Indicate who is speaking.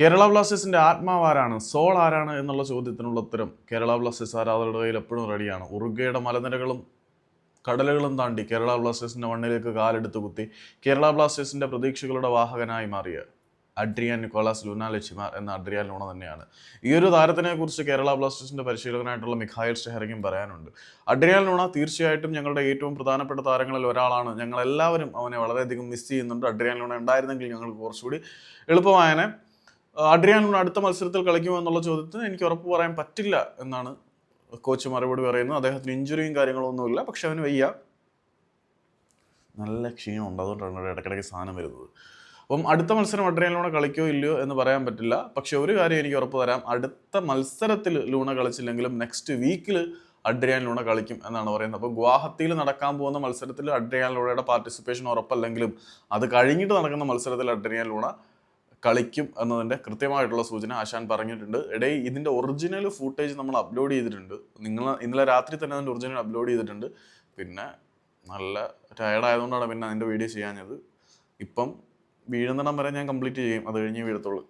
Speaker 1: കേരള ബ്ലാസ്റ്റേഴ്സിന്റെ ആത്മാവ് ആരാണ്? സോൾ ആരാണ് എന്നുള്ള ചോദ്യത്തിനുള്ള ഉത്തരം കേരള ബ്ലാസ്റ്റേഴ്സ് ആരാധകരുടെ കയ്യിൽ എപ്പോഴും റെഡിയാണ്. ഉറുഗയുടെ മലനിരകളും കടലുകളും താണ്ടി കേരള ബ്ലാസ്റ്റേഴ്സിന്റെ മണ്ണിലേക്ക് കാലെടുത്ത് കുത്തി കേരള ബ്ലാസ്റ്റേഴ്സിന്റെ പ്രതീക്ഷകളുടെ വാഹകനായി മാറിയ അഡ്രിയാൻ നിക്കോളാസ് ലൂന ലച്ചിമാർ എന്ന അഡ്രിയാൻ ലൂണ തന്നെയാണ്. ഈ ഒരു താരത്തിനെ കുറിച്ച് കേരള ബ്ലാസ്റ്റേഴ്സിന്റെ പരിശീലകനായിട്ടുള്ള മിഖായൽ ഷെഹറിങ്ങും പറയാനുണ്ട്. അഡ്രിയാൻ ലൂണ തീർച്ചയായിട്ടും ഞങ്ങളുടെ ഏറ്റവും പ്രധാനപ്പെട്ട താരങ്ങളിൽ ഒരാളാണ്. ഞങ്ങൾ എല്ലാവരും അവനെ വളരെയധികം മിസ് ചെയ്യുന്നുണ്ട്. അഡ്രിയാൻ ലൂണ ഉണ്ടായിരുന്നെങ്കിൽ ഞങ്ങൾക്ക് കുറച്ചുകൂടി എളുപ്പമായനെ. അഡ്രിയാൻ അടുത്ത മത്സരത്തിൽ കളിക്കുമോ എന്നുള്ള ചോദ്യത്തിന് എനിക്ക് ഉറപ്പ് പറയാൻ പറ്റില്ല എന്നാണ് കോച്ച് മറുപടി പറയുന്നത്. അദ്ദേഹത്തിന് ഇഞ്ചുറിയും കാര്യങ്ങളൊന്നുമില്ല പക്ഷെ അവന് വയ്യ. നല്ല ക്ഷീണമുണ്ട്. അതുകൊണ്ടാണ് ഇടയ്ക്കിടയ്ക്ക് സാധനം വരുന്നത്. അപ്പം അടുത്ത മത്സരം അഡ്രിയാൻ ലൂണ കളിക്കോ ഇല്ലയോ എന്ന് പറയാൻ പറ്റില്ല. പക്ഷെ ഒരു കാര്യം എനിക്ക് ഉറപ്പ് തരാം. അടുത്ത മത്സരത്തിൽ ലൂണ കളിച്ചില്ലെങ്കിലും നെക്സ്റ്റ് വീക്കിൽ അഡ്രിയാൻ ലൂണ കളിക്കും എന്നാണ് പറയുന്നത്. അപ്പോൾ ഗുവാഹത്തിയിൽ നടക്കാൻ പോകുന്ന മത്സരത്തിൽ അഡ്രിയാൻ ലൂണയുടെ പാർട്ടിസിപ്പേഷൻ ഉറപ്പല്ലെങ്കിലും അത് കഴിഞ്ഞിട്ട് നടക്കുന്ന മത്സരത്തിൽ അഡ്രിയാൻ ലൂണ കളിക്കും എന്നതിന്റെ കൃത്യമായിട്ടുള്ള സൂചന ആശാൻ പറഞ്ഞിട്ടുണ്ട്. ഇടയിൽ ഇതിന്റെ ഒറിജിനൽ ഫൂട്ടേജ് നമ്മൾ അപ്ലോഡ് ചെയ്തിട്ടുണ്ട്. നിങ്ങൾ ഇന്നലെ രാത്രി തന്നെ അതിന്റെ ഒറിജിനൽ അപ്ലോഡ് ചെയ്തിട്ടുണ്ട്. പിന്നെ നല്ല ടയർഡ് ആയതുകൊണ്ടാണ് പിന്നെ അതിന്റെ വീഡിയോ ചെയ്യാഞ്ഞത്. ഇപ്പം വീഴുന്നിടം വരെ ഞാൻ കംപ്ലീറ്റ് ചെയ്യും. അത് കഴിഞ്ഞ് വീഴത്തുള്ളൂ.